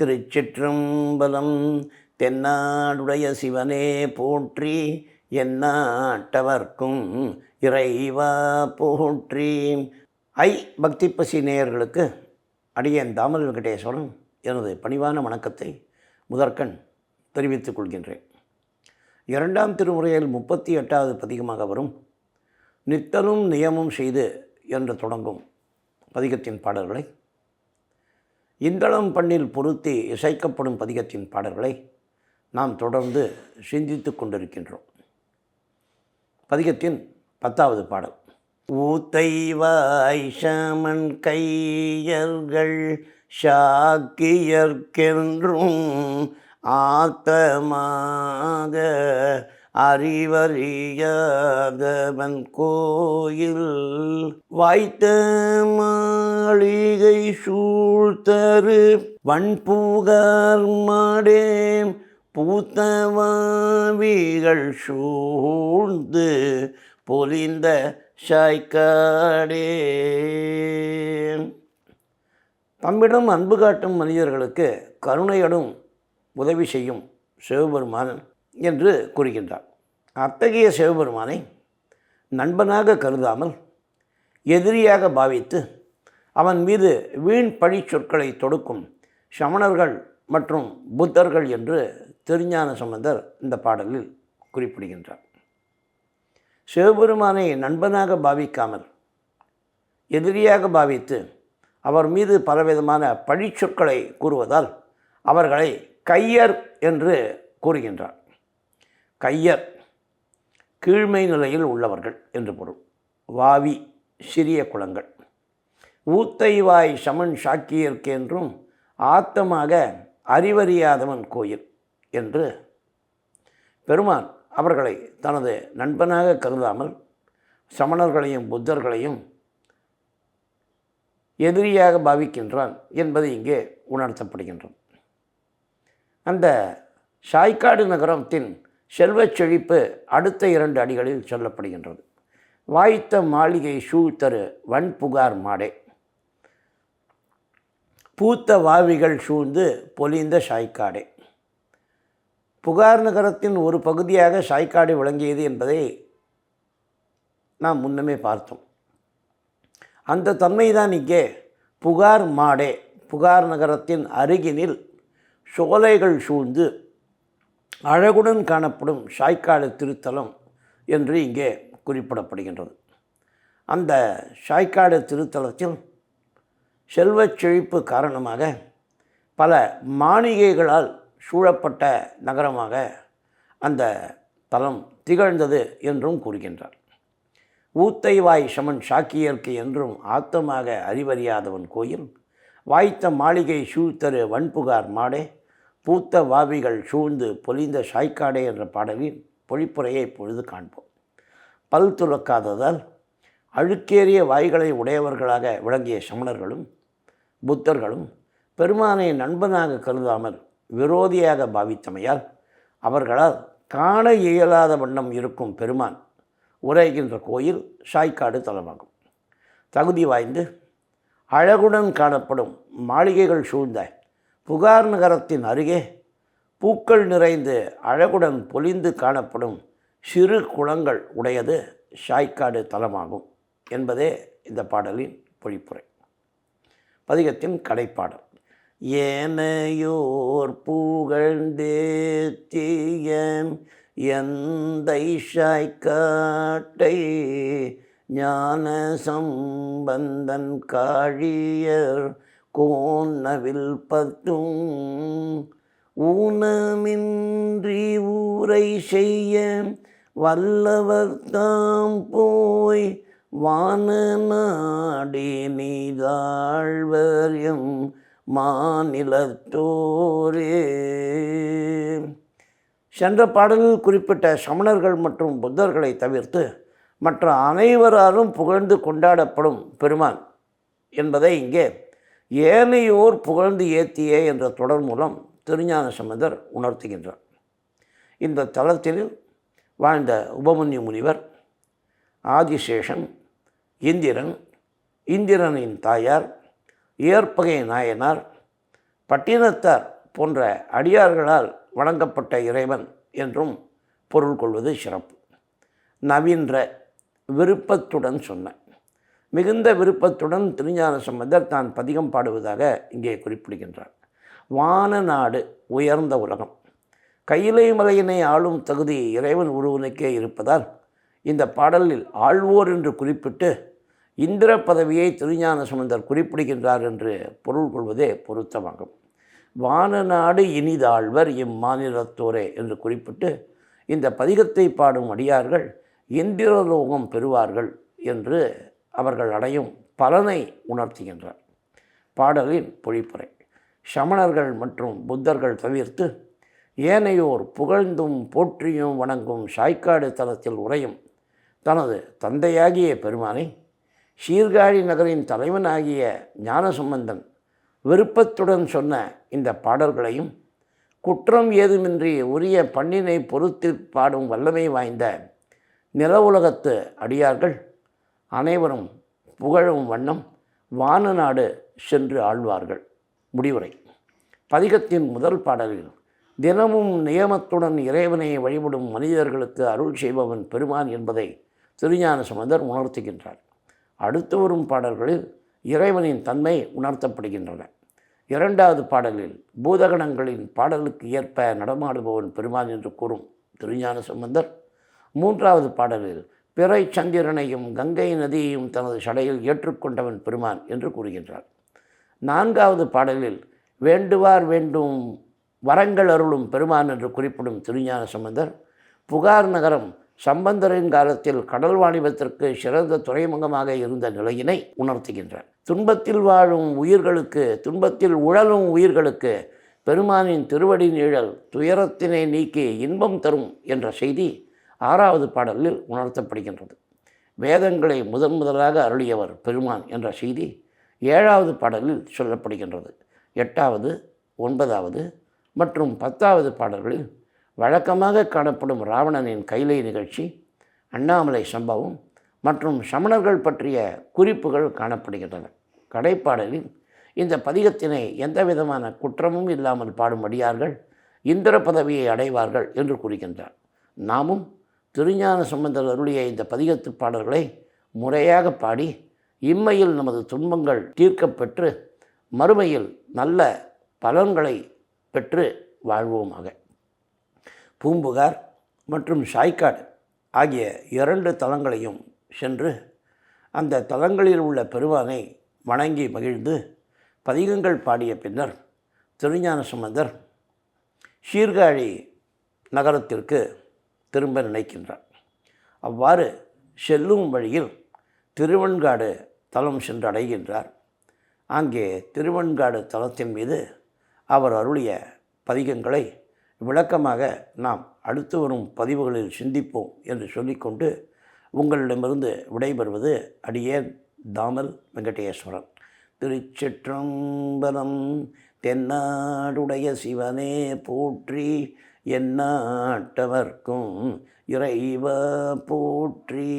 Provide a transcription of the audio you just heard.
திருச்சிற்றம்பலம் தென்னாடுடைய சிவனே போற்றி என்னாட்டவர்க்கும் இறைவா போற்றி. ஐ பக்தி பசி நேயர்களுக்கு அடியேன் தாமல் வெங்கடேஸ்வரன் எனது பணிவான வணக்கத்தை முதற்கண் தெரிவித்துக் கொள்கின்றேன். இரண்டாம் திருமுறையில் முப்பத்தி எட்டாவது பதிகமாக வரும் நித்தலும் நியமும் செய்து என்று தொடங்கும் பதிகத்தின் பாடல்களை இந்தளம் பண்ணில் பொருத்தி இசைக்கப்படும் பதிகத்தின் பாடல்களை நாம் தொடர்ந்து சிந்தித்து கொண்டிருக்கின்றோம். பதிகத்தின் பத்தாவது பாடல். ஊத்தைவாய் சமன் கையர்கள் ஷாக்கியர்க்கென்றும் ஆத்தமாக அறிவறியாதவன் கோயில் வாய்த்த மாளிகை சூழ்த்தரு வன்புகார் மாடேம் பூத்தவாவிகள் சூழ்ந்து பொலிந்த சாய்க்காடே. தம்மிடம் அன்பு காட்டும் மனிதர்களுக்கு கருணையடும் உதவி செய்யும் சிவபெருமான் என்று கூறுகின்றார். அத்தகைய சிவபெருமானை நண்பனாக கருதாமல் எதிரியாக பாவித்து அவன் மீது வீண் பழி சொற்களை தொடுக்கும் சமணர்கள் மற்றும் புத்தர்கள் என்று திருஞான சம்பந்தர் இந்த பாடலில் குறிப்பிடுகின்றார். சிவபெருமானை நண்பனாக பாவிக்காமல் எதிரியாக பாவித்து அவர் மீது பலவிதமான பழிச்சொற்களை கூறுவதால் அவர்களை கையர் என்று கூறுகின்றார். கையர் கீழ்மை நிலையில் உள்ளவர்கள் என்று பொருள். வாவி சிறிய குளங்கள் ஊத்தைவாய் சமன் சாக்கியர்க்கு என்றும் ஆத்தமாக அறிவறியாதவன் கோயில் என்று பெருமான் அவர்களை தனது நண்பனாக கருதாமல் சமணர்களையும் புத்தர்களையும் எதிரியாக பாவிக்கின்றான் என்பது இங்கே உணர்த்தப்படுகின்றது. அந்த சாய்க்காடு நகரத்தின் செல்வச் செழிப்பு அடுத்த இரண்டு அடிகளில் சொல்லப்படுகின்றது. வாய்த்த மாளிகை சூழ்த்தரு வன்புகார் மாடே. பூத்த வாவிகள் சூழ்ந்து பொலிந்த சாய்க்காடே. புகார் நகரத்தின் ஒரு பகுதியாக சாய்க்காடு விளங்கியது என்பதை நாம் முன்னமே பார்த்தோம். அந்த தன்மைதான் இங்கே புகார் மாடே. புகார் நகரத்தின் அருகினில் சோலைகள் சூழ்ந்து அழகுடன் காணப்படும் சாய்க்காடு திருத்தலம் என்று இங்கே குறிப்பிடப்படுகின்றது. அந்த சாய்க்காடு திருத்தலத்தில் செல்வச் செழிப்பு காரணமாக பல மாளிகைகளால் சூழப்பட்ட நகரமாக அந்த தலம் திகழ்ந்தது என்றும் கூறுகின்றார். ஊத்தைவாய் சமன் சாக்கியர்க்கு என்றும் ஆத்தமாக அறிவறியாதவன் கோயில் வாய்த்த மாளிகை சூழ்த்தரு வன்புகார் மாடே பூத்த வாவிகள் சூழ்ந்து பொலிந்த சாய்க்காடே என்ற பாடலின் பொழிப்புரையை இப்பொழுது காண்போம். பல் துலக்காததால் அழுக்கேறிய வாய்களை உடையவர்களாக விளங்கிய சமணர்களும் புத்தர்களும் பெருமானை நண்பனாக கருதாமல் விரோதியாக பாவித்தமையால் அவர்களால் காண இயலாத வண்ணம் இருக்கும் பெருமான் உரைகின்ற கோயில் சாய்க்காடு தலமாகும். தகுதி வாய்ந்து அழகுடன் காணப்படும் மாளிகைகள் சூழ்ந்த புகார் நகரத்தின் அருகே பூக்கள் நிறைந்து அழகுடன் பொலிந்து காணப்படும் சிறு குளங்கள் உடையது ஷாய்க்காடு தலமாகும் என்பதே இந்த பாடலின் பொழிப்புரை. பதிகத்தின் கடைப்பாடல். ஏனையோர் புகழ்ந்தேத்திய எந்தை ஷாய்க்காட்டை ஞான சம்பந்தன் காழியர் கோன்னவில் பத்தும். ஊனமின்றி ஊரை செய்ய வல்லவர் தாம் போய் வான நாடி நீதாழ்வர் மாநிலத்தோரே. சென்ற பாடலில் குறிப்பிட்ட சமணர்கள் மற்றும் புத்தர்களை தவிர்த்து மற்ற அனைவராலும் புகழ்ந்து கொண்டாடப்படும் பெருமான் என்பதை இங்கே ஏனையோர் புகழ்ந்து ஏத்தியே என்ற தொடர் மூலம் திருஞான சம்பந்தர் உணர்த்துகின்றார். இந்த தளத்தில் வாழ்ந்த உபமன்யு முனிவர் ஆதிசேஷன் இந்திரன் இந்திரனின் தாயார் ஏற்பகை நாயனார் பட்டினத்தார் போன்ற அடியார்களால் வழங்கப்பட்ட இறைவன் என்றும் பொருள் கொள்வது சிறப்பு. நவீன்ற விருப்பத்துடன் சொன்னேன். மிகுந்த விருப்பத்துடன் திருஞான சம்பந்தர் தான் பதிகம் பாடுவதாக இங்கே குறிப்பிடுகின்றார். வான நாடு உயர்ந்த உலகம். கையிலை மலையினை ஆளும் தகுதி இறைவன் ஒருவனுக்கே இருப்பதால் இந்த பாடலில் ஆழ்வோர் என்று குறிப்பிட்டு இந்திர பதவியை திருஞான சம்பந்தர் குறிப்பிடுகின்றார் என்று பொருள் கொள்வதே பொருத்தமாகும். வான நாடு இனிதாழ்வர் இம்மாநிலத்தோரே என்று குறிப்பிட்டு இந்த பதிகத்தை பாடும் அடியார்கள் இந்திரலோகம் பெறுவார்கள் என்று அவர்கள் அடையும் பலனை உணர்த்துகின்றார் பாடலின் பொழிப்புரை. சமணர்கள் மற்றும் புத்தர்கள் தவிர்த்து ஏனையோர் புகழ்ந்தும் போற்றியும் வணங்கும் சாய்க்காடு தலத்தில் உறையும் தனது தந்தையாகிய பெருமானை சீர்காழி நகரின் தலைவனாகிய ஞானசம்பந்தன் விருப்பத்துடன் சொன்ன இந்த பாடல்களையும் குற்றம் ஏதுமின்றி உரிய பண்ணினை பொறுத்து பாடும் வல்லமை வாய்ந்த நில உலகத்து அடியார்கள் அனைவரும் புகழும் வண்ணம் வான நாடு சென்று ஆழ்வார்கள். முடிவுரை. பதிகத்தின் முதல் பாடலில் தினமும் நியமத்துடன் இறைவனை வழிபடும் மனிதர்களுக்கு அருள் செய்பவன் பெருமான் என்பதை திருஞான சம்பந்தர் உணர்த்துகின்றார். அடுத்து வரும் பாடல்களில் இறைவனின் தன்மை உணர்த்தப்படுகின்றன. இரண்டாவது பாடலில் பூதகணங்களின் பாடலுக்கு ஏற்ப நடமாடுபவன் பெருமான் என்று கூறும் திருஞான சம்பந்தர் மூன்றாவது பாடலில் பிறை சந்திரனையும் கங்கை நதியையும் தனது சடையில் ஏற்றுக்கொண்டவன் பெருமான் என்று கூறுகின்றார். நான்காவது பாடலில் வேண்டுவார் வேண்டும் வரங்கள் அருளும் பெருமான் என்று குறிப்பிடும் திருஞான சம்பந்தர் புகார் நகரம் சம்பந்தரின் காலத்தில் கடல் வாணிபத்திற்கு சிறந்த துறைமுகமாக இருந்த நிலையினை உணர்த்துகின்றார் துன்பத்தில் வாழும் உயிர்களுக்கு துன்பத்தில் உழலும் உயிர்களுக்கு பெருமானின் திருவடி நிழல் துயரத்தினை நீக்கி இன்பம் தரும் என்ற செய்தி ஆறாவது பாடலில் உணர்த்தப்படுகின்றது. வேதங்களை முதன் முதலாக அருளியவர் பெருமான் என்ற செய்தி ஏழாவது பாடலில் சொல்லப்படுகின்றது. எட்டாவது ஒன்பதாவது மற்றும் பத்தாவது பாடல்களில் வழக்கமாக காணப்படும் ராவணனின் கைலை நிகழ்ச்சி அண்ணாமலை சம்பவம் மற்றும் சமணர்கள் பற்றிய குறிப்புகள் காணப்படுகின்றன. கடைப்பாடலில் இந்த பதிகத்தினை எந்த விதமான குற்றமும் இல்லாமல் பாடும் அடியார்கள் இந்திர பதவியை அடைவார்கள் என்று கூறுகின்றார். நாமும் திருஞான சம்பந்தர் அருளிய இந்த பதிகத்து பாடல்களை முறையாக பாடி இம்மையில் நமது துன்பங்கள் தீர்க்கப்பெற்று மறுமையில் நல்ல பலன்களை பெற்று வாழ்வோமாக. பூம்புகார் மற்றும் ஷாய்காடு ஆகிய இரண்டு தலங்களையும் சென்று அந்த தலங்களில் உள்ள பெருமானை வணங்கி மகிழ்ந்து பதிகங்கள் பாடிய பின்னர் திருஞான சம்பந்தர் சீர்காழி நகரத்திற்கு திரும்ப நினைக்கின்றார் அவ்வாறு செல்லும் வழியில் திருவெண்காடு தலம் சென்று அடைகின்றார். அங்கே திருவெண்காடு தலத்தின் மீது அவர் அருளிய பதிகங்களை விளக்கமாக நாம் அடுத்து வரும் பதிவுகளில் சிந்திப்போம் என்று சொல்லிக்கொண்டு உங்களிடமிருந்து விடைபெறுவது அடியேன் தாமல் வெங்கடேஸ்வரன். திருச்சிற்றம்பலம் தென்னாடுடைய சிவனே போற்றி எந்நாட்டவர்க்கும் இறைவ போற்றி